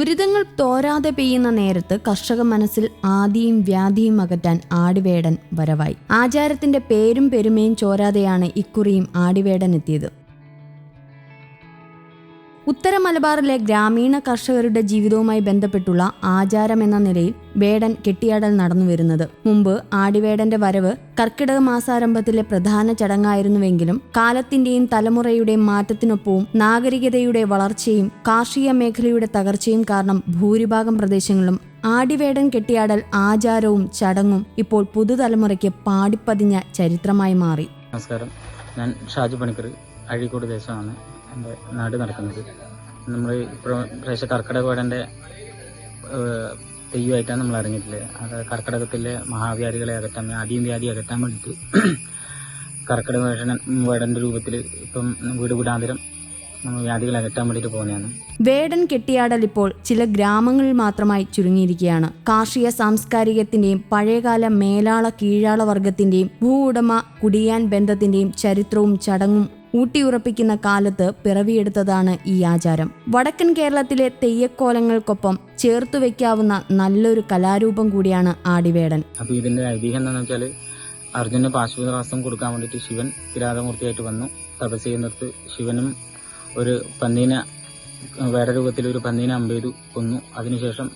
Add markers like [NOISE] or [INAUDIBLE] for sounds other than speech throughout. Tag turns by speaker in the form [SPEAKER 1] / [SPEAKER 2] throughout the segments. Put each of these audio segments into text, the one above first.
[SPEAKER 1] ദുരിതങ്ങൾ തോരാതെ പെയ്യുന്ന നേരത്ത് കർഷക മനസ്സിൽ ആദിയും വ്യാധിയും അകറ്റാൻ ആടിവേടൻ വരവായി. ആചാരത്തിന്റെ പേരും പെരുമയും ചോരാതെയാണ് ഇക്കുറിയും ആടിവേടൻ എത്തിയത്. ഉത്തര മലബാറിലെ ഗ്രാമീണ കർഷകരുടെ ജീവിതവുമായി ബന്ധപ്പെട്ടുള്ള ആചാരം എന്ന നിലയിൽ വേടൻ കെട്ടിയാടൽ നടന്നു വരുന്നത്. മുമ്പ് ആടിവേടന്റെ വരവ് കർക്കിടക മാസാരംഭത്തിലെ പ്രധാന ചടങ്ങായിരുന്നുവെങ്കിലും കാലത്തിന്റെയും തലമുറയുടെയും മാറ്റത്തിനൊപ്പവും നാഗരികതയുടെ വളർച്ചയും കാർഷിക മേഖലയുടെ തകർച്ചയും കാരണം ഭൂരിഭാഗം പ്രദേശങ്ങളിലും ആടിവേടൻ കെട്ടിയാടൽ ആചാരവും ചടങ്ങും ഇപ്പോൾ പുതുതലമുറയ്ക്ക് പാടിപ്പതിഞ്ഞ ചരിത്രമായി മാറി.
[SPEAKER 2] നമസ്കാരം. ഞാൻ ഷാജു പണിക്കർ അഴീക്കോട് ദേശമാണ്. എന്റെ നാട് നടക്കുന്നത്. നമ്മൾ പ്രാവശ്യം കർക്കിടക വേടന്റെ തെയ്യമായിട്ടാണ് നമ്മൾ ഇറങ്ങിയിട്ടുള്ളത്. അത് കർക്കിടകത്തിലെ മഹാവ്യാധികളെ അകറ്റാൻ ആദ്യം വ്യാധി അകറ്റാൻ വേണ്ടിയിട്ട് [CLEARS THROAT] കർക്കിടക വേടൻ വേടന്റെ രൂപത്തിൽ ഇപ്പം വീട് വീടാന്തരം
[SPEAKER 1] വേടൻ കെട്ടിയാടൽ ഇപ്പോൾ ചില ഗ്രാമങ്ങളിൽ മാത്രമായി ചുരുങ്ങിയിരിക്കുകയാണ്. കാർഷിക സാംസ്കാരികത്തിന്റെയും പഴയകാല മേലാള കീഴാള വർഗത്തിന്റെയും ഭൂ ഉടമ കുടിയാൻ ബന്ധത്തിന്റെയും ചരിത്രവും ചടങ്ങും ഊട്ടിയുറപ്പിക്കുന്ന കാലത്ത് പിറവിയെടുത്തതാണ് ഈ ആചാരം. വടക്കൻ കേരളത്തിലെ തെയ്യക്കോലങ്ങൾക്കൊപ്പം ചേർത്തു വെക്കാവുന്ന നല്ലൊരു കലാരൂപം കൂടിയാണ് ആടിവേടൻ.
[SPEAKER 2] അപ്പൊ ഇതിന്റെ ഐതിഹ്യം എന്താണെന്ന് വെച്ചാൽ അർജുന പാശുപതാസം കൊടുക്കാൻ വേണ്ടിയിട്ട് ശിവൻ കിരാതമൂർത്തിയായിട്ട് വന്നു. തപസ് ചെയ്യുന്നിടത്ത് ശിവനും ഒരു പന്നീന വേറെ രൂപത്തിൽ ഒരു പന്നീനെ അമ്പെയ്തു കൊന്നു. അതിനുശേഷം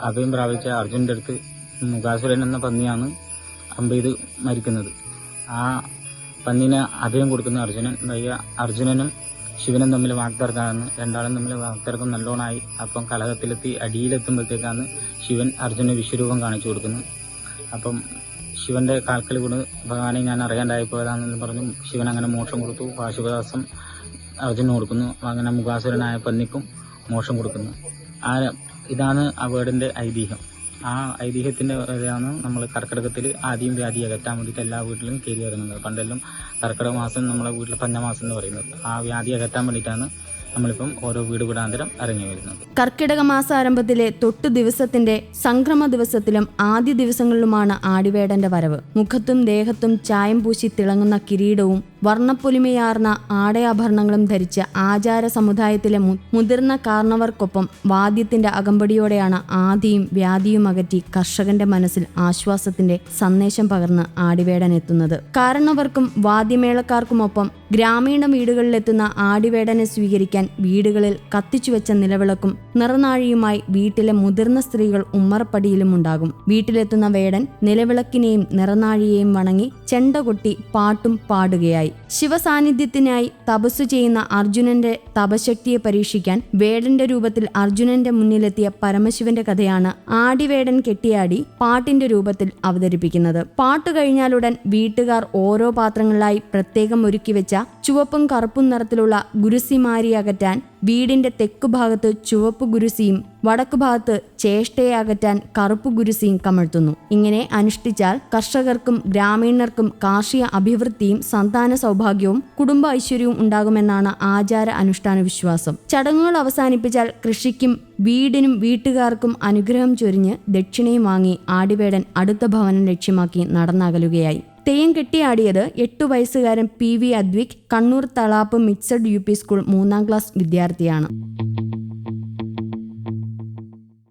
[SPEAKER 2] അഭയം പ്രാപിച്ച അർജുനന്റെ അടുത്ത് മുഖാസുരൻ എന്ന പന്നിയാണ് അമ്പെയ്ത് മരിക്കുന്നത്. ആ പന്നീനെ അഭയം കൊടുക്കുന്ന അർജുനൻ വയ്യ അർജുനനും ശിവനും തമ്മിൽ വാക്തർക്കാന്ന് രണ്ടാളും തമ്മിൽ വാക്തർക്കം നല്ലോണമായി. അപ്പം കലഹത്തിലെത്തി അടിയിലെത്തുമ്പോഴത്തേക്കാണ് ശിവൻ അർജുനന് വിശ്വരൂപം കാണിച്ചു കൊടുക്കുന്നത്. അപ്പം ശിവന്റെ കാൽക്കൽ കൊണ്ട് ഭഗവാനെ ഞാൻ അറിയാണ്ടായി പോയതാണെന്ന് പറഞ്ഞു ശിവൻ അങ്ങനെ മോക്ഷം കൊടുത്തു. പാശുപദാസം അർജുന് കൊടുക്കുന്നു. അങ്ങനെ മുഖാസുരനായ പന്നിക്കും മോക്ഷം കൊടുക്കുന്നു. ആ ഇതാണ് ആ വേർഡിന്റെ ഐതിഹ്യം. ആ ഐതിഹ്യത്തിന്റെ ഇതാണ് നമ്മൾ കർക്കിടകത്തിൽ ആദ്യം വ്യാധി അകറ്റാൻ വേണ്ടിയിട്ട് എല്ലാ വീട്ടിലും കയറി ഇറങ്ങുന്നത്. പണ്ടെല്ലാം കർക്കിടക മാസം നമ്മളെ വീട്ടിൽ പഞ്ഞമാസം എന്ന് പറയുന്നത്. ആ വ്യാധി അകറ്റാൻ വേണ്ടിയിട്ടാണ് നമ്മളിപ്പം ഓരോ വീട് വീടാന്തരം ഇറങ്ങി വരുന്നത്.
[SPEAKER 1] കർക്കിടക മാസാരംഭത്തിലെ തൊട്ടു ദിവസത്തിന്റെ സംക്രമ ദിവസത്തിലും ആദ്യ ദിവസങ്ങളിലുമാണ് ആടിവേടന്റെ വരവ്. മുഖത്തും ദേഹത്തും ചായം പൂശി തിളങ്ങുന്ന കിരീടവും വർണപ്പൊലിമയാർന്ന ആടയാഭരണങ്ങളും ധരിച്ച ആചാര സമുദായത്തിലെ മുതിർന്ന കാരണവർക്കൊപ്പം വാദ്യത്തിന്റെ അകമ്പടിയോടെയാണ് ആദിയും വ്യാധിയും അകറ്റി കർഷകന്റെ മനസ്സിൽ ആശ്വാസത്തിന്റെ സന്ദേശം പകർന്ന് ആടിവേടൻ എത്തുന്നത്. കാരണവർക്കും വാദ്യമേളക്കാർക്കുമൊപ്പം ഗ്രാമീണ വീടുകളിലെത്തുന്ന ആടിവേടനെ സ്വീകരിക്കാൻ വീടുകളിൽ കത്തിച്ചുവെച്ച നിലവിളക്കും നിറനാഴിയുമായി വീട്ടിലെ മുതിർന്ന സ്ത്രീകൾ ഉമ്മറപ്പടിയിലും ഉണ്ടാകും. വീട്ടിലെത്തുന്ന വേടൻ നിലവിളക്കിനെയും നിറനാഴിയെയും വണങ്ങി ചെണ്ട കൊട്ടി പാട്ടും പാടുകയായി. ശിവസാന്നിധ്യത്തിനായി തപസ്സു ചെയ്യുന്ന അർജുനന്റെ തപശക്തിയെ പരീക്ഷിക്കാൻ വേടന്റെ രൂപത്തിൽ അർജുനന്റെ മുന്നിലെത്തിയ പരമശിവന്റെ കഥയാണ് ആടിവേടൻ കെട്ടിയാടി പാട്ടിന്റെ രൂപത്തിൽ അവതരിപ്പിക്കുന്നത്. പാട്ട് കഴിഞ്ഞാലുടൻ വീട്ടുകാർ ഓരോ പാത്രങ്ങളിലായി പ്രത്യേകം ഒരുക്കി വെച്ച ചുവപ്പും കറുപ്പും നിറത്തിലുള്ള ഗുരുസിമാരി അകറ്റാൻ വീടിന്റെ തെക്കു ഭാഗത്ത് ചുവപ്പ് ഗുരുസിയും വടക്കു ഭാഗത്ത് ചേഷ്ടയെ അകറ്റാൻ കറുപ്പ് ഗുരുസിയും കമഴ്ത്തുന്നു. ഇങ്ങനെ അനുഷ്ഠിച്ചാൽ കർഷകർക്കും ഗ്രാമീണർക്കും കാർഷിക അഭിവൃദ്ധിയും സന്താന സൗഭാഗ്യവും കുടുംബ ഐശ്വര്യവും ഉണ്ടാകുമെന്നാണ് ആചാര അനുഷ്ഠാന വിശ്വാസം. ചടങ്ങുകൾ അവസാനിപ്പിച്ചാൽ കൃഷിക്കും വീടിനും വീട്ടുകാർക്കും അനുഗ്രഹം ചൊരിഞ്ഞ് ദക്ഷിണയും വാങ്ങി ആടിവേടൻ അടുത്ത ഭവനം ലക്ഷ്യമാക്കി നടന്നകലുകയായി. തെയ്യം കെട്ടിയാടിയത് എട്ടു വയസ്സുകാരൻ P V Advik Kannur Thalap mixed U P school മൂന്നാം ക്ലാസ് വിദ്യാർത്ഥിയാണ്.